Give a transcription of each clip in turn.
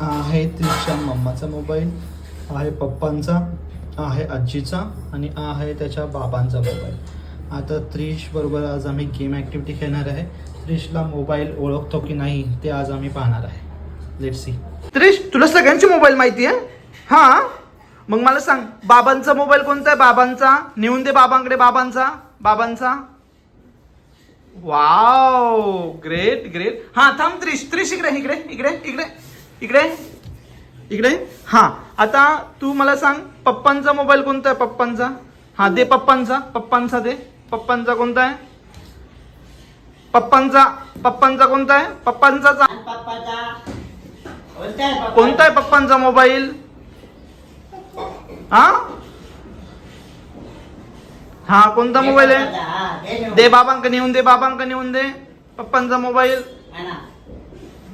आहे तिच्या मम्माचा मोबाईल आहे पप्पांचा आहे आजीचा आणि आहे त्याच्या बाबांचा मोबाईल. आता त्रिशबरोबर आज आम्ही गेम ॲक्टिव्हिटी खेळणार आहे. त्रिशला मोबाईल ओळखतो की नाही ते आज आम्ही पाहणार आहे. लेट सी त्रिश तुला सगळ्यांचे मोबाईल माहिती आहे? हां? मग मला सांग बाबांचा मोबाईल कोणता आहे? बाबांचा? नेऊन दे बाबांकडे बाबांचा? बाबांचा? वाव ग्रेट ग्रेट हां थांब त्रिश त्रिश इकडे इकडे इकडे इकडे. इकडे? इकडे? हा. आता तू मला सांग पप्पांचा मोबाईल कोणता आहे? पप्पांचा? हा दे पप्पांचा. पप्पांचा दे. पप्पांचा कोणता आहे? पप्पांचा. पप्पांचा कोणता आहे? पप्पांचा कोणता आहे पप्पांचा मोबाईल हा? हा कोणता मोबाईल आहे? दे बाबांक नेऊन दे बाबांक नेऊन दे. पप्पांचा मोबाईल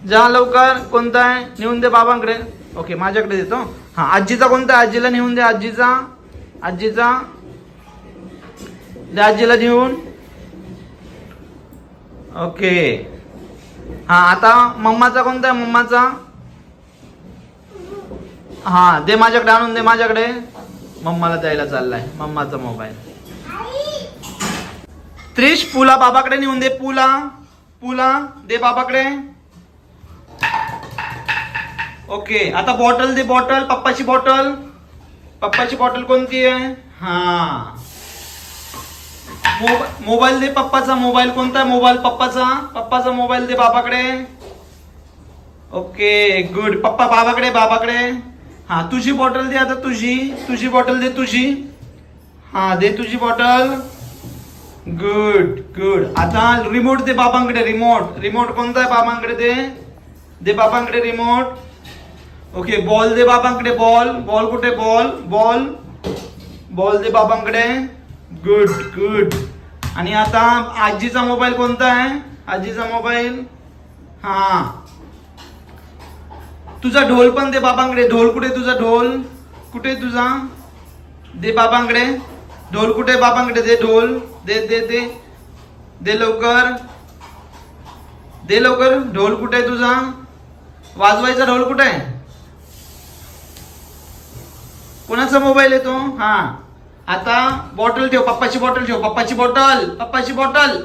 जा लवकर कोणता आहे? नेऊन दे बाबांकडे. ओके माझ्याकडे देतो. हा आजीचा कोणता आहे? आजीला नेऊन दे आजीचा. आजीचा. दे आजीला नेऊन. ओके हा आता मम्माचा कोणता आहे? मम्माचा? हा दे माझ्याकडे आणून दे माझ्याकडे. मम्माला द्यायला चाललाय मम्माचा मोबाईल. त्रिश पुला बाबाकडे नेऊन दे पुला. पुला दे बाबाकडे. ओके आता बॉटल दे बॉटल पप्पाची बॉटल पप्पाची बॉटल कोणती आहे? हा. मोबाईल दे पप्पाचा मोबाईल कोणता? आहे मोबाईल पप्पाचा. पप्पाचा मोबाईल दे बाबाकडे. ओके गुड पप्पा बाबाकडे बाबाकडे. हा तुझी बॉटल दे आता तुझी. तुझी बॉटल दे तुझी. हा दे तुझी बॉटल गुड गुड आता रिमोट दे बाबांकडे रिमोट रिमोट कोणता आहे बाबांकडे दे? दे बाबांकडे रिमोट ओके बॉल दे बाबांकडे बॉल बॉल कुठे? बॉल बॉल बॉल दे बाबांकडे. गुड गुड आणि आता आजीचा मोबाईल कोणता आहे? आजीचा मोबाईल हा. तुझा ढोल पण दे बाबांकडे. ढोल कुठे तुझा ढोल? कुठे तुझा? दे बाबांकडे. ढोल कुठे बाबांकडे? दे ढोल. दे दे दे. दे लवकर. दे लवकर. ढोल कुठे आहे तुझा? वाजवायचा ढोल कुठे आहे? कोणाचा मोबाईल येतो हा. आता बॉटल ठेव पप्पाची बॉटल ठेव पप्पाची बॉटल पप्पाची बॉटल